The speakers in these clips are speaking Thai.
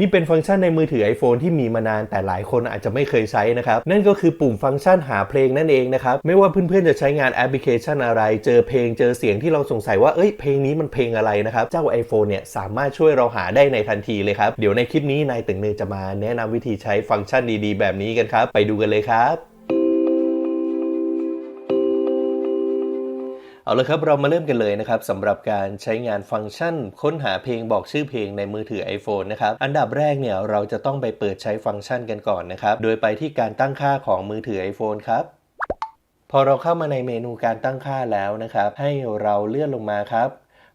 นี่เป็นฟังก์ชันในมือถือ iPhone ที่มีมานานแต่หลายคนอาจจะไม่เคยใช้นะครับ นั่นก็คือปุ่มฟังก์ชันหาเพลงนั่นเองนะครับ ไม่ว่าเพื่อนๆจะใช้งานแอปพลิเคชันอะไร เจอเพลงเจอเสียงที่เราสงสัยว่าเอ้ยเพลงนี้มันเพลงอะไรนะครับ เจ้า iPhone เนี่ยสามารถช่วยเราหาได้ในทันทีเลยครับ เดี๋ยวในคลิปนี้นายตึงเนยจะมาแนะนำวิธีใช้ฟังก์ชันดีๆ แบบนี้กันครับ ไปดูกันเลยครับ เอาละครับเรามาเริ่มกันเลยนะครับสำหรับการใช้งานฟังก์ชัน ค้นหาเพลงบอกชื่อเพลงในมือถือ iPhone นะครับอันดับแรกเนี่ยเราจะต้องไปเปิดใช้ฟังก์ชันกันก่อนนะครับโดยไปที่การตั้งค่าของมือถือ iPhone ครับพอเราเข้ามาในเมนูการตั้งค่าแล้วนะครับ ให้เราเลื่อนลงมาครับ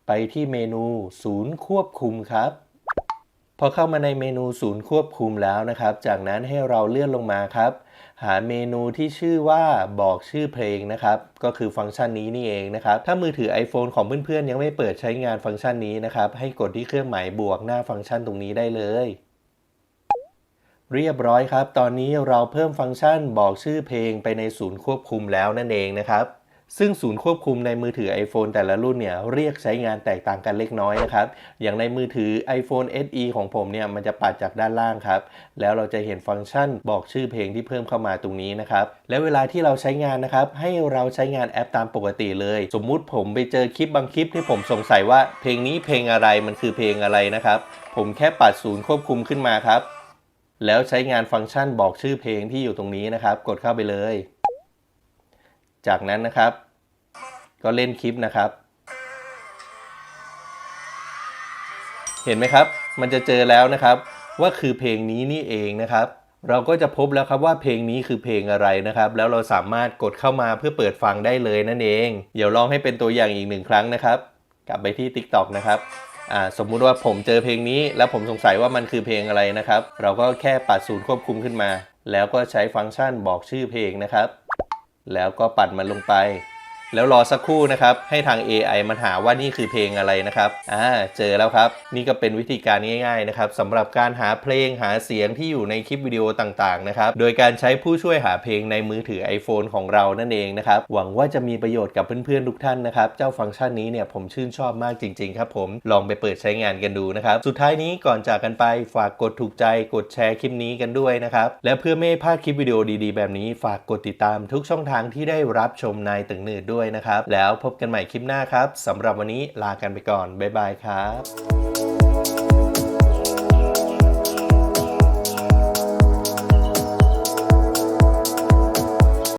ไปที่เมนูศูนย์ควบคุมครับพอเข้ามาในเมนูศูนย์ควบคุมแล้วนะครับ จากนั้นให้เราเลื่อนลงมาครับ หาเมนูที่ชื่อว่าบอกชื่อเพลงนะครับ ก็คือฟังก์ชันนี้นี่เองนะครับ ถ้ามือถือ iPhone ของเพื่อนๆ ยังไม่เปิดใช้งานฟังก์ชันนี้นะครับ ให้กดที่เครื่องหมายบวกหน้าฟังก์ชันตรงนี้ได้เลย เรียบร้อยครับ ตอนนี้เราเพิ่มฟังก์ชันบอกชื่อเพลงไปในศูนย์ควบคุมแล้วนั่นเองนะครับ ซึ่งศูนย์ควบคุมในมือถือ iPhone แต่ละรุ่นเนี่ยเรียกใช้งานแตกต่างกันเล็กน้อยนะครับ อย่างในมือถือ iPhone SE ของผมเนี่ยมันจะปัดจากด้านล่างครับ แล้วเราจะเห็นฟังก์ชันบอกชื่อเพลงที่เพิ่มเข้ามาตรงนี้นะครับ และเวลาที่เราใช้งานนะครับ ให้เราใช้งานแอปตามปกติเลย สมมุติผมไปเจอคลิปบางคลิปที่ผมสงสัยว่าเพลงนี้เพลงอะไรมันคือเพลงอะไรนะครับ ผมแค่ปัดศูนย์ควบคุมขึ้นมาครับ แล้วใช้งานฟังก์ชันบอกชื่อเพลงที่อยู่ตรงนี้นะครับ กดเข้าไปเลย จากนั้นนะครับ ก็เล่นคลิปนะครับ เห็นไหมครับ มันจะเจอแล้วนะครับ ว่าคือเพลงนี้นี่เองนะครับ เราก็จะพบแล้วครับว่าเพลงนี้คือเพลงอะไรนะครับ แล้วเราสามารถกดเข้ามาเพื่อเปิดฟังได้เลยนั่นเอง เดี๋ยวลองให้เป็นตัวอย่างอีกหนึ่งครั้งนะครับ กลับไปที่ TikTok นะครับอ่าสมมุติว่าผมเจอเพลงนี้แล้วผมสงสัยว่ามันคือเพลงอะไรนะครับ เราก็แค่ปัดศูนย์ควบคุมขึ้นมา แล้วก็ใช้ฟังก์ชันบอกชื่อเพลงนะครับ แล้วก็ปั่นมันลงไป แล้วรอสักครู่นะครับ ให้ทาง AI มันหาว่านี่คือเพลงอะไรนะครับอ่าเจอแล้วครับ นี่ก็เป็นวิธีการง่ายๆนะครับสำหรับการหาเพลงหาเสียงที่อยู่ในคลิปวิดีโอต่างๆนะครับโดยการใช้ผู้ช่วยหาเพลงในมือถือ iPhone ของเรานั่นเองนะครับหวังว่าจะมีประโยชน์กับเพื่อนๆทุกท่านนะครับเจ้าฟังก์ชันนี้เนี่ยผมชื่นชอบมากจริงๆครับผมลองไปเปิดใช้งานกันดูนะครับสุดท้ายนี้ก่อนจากกันไปฝากกดถูกใจกดแชร์คลิปนี้กันด้วยนะครับและเพื่อไม่ให้พลาดคลิปวิดีโอดีๆ แบบนี้ฝากกดติดตามทุกช่องทางที่ได้รับชมนายตึงหนืดด้วยนะครับ แล้วพบกันใหม่คลิปหน้าครับสำหรับวันนี้ลากันไปก่อนบ๊ายบายครับ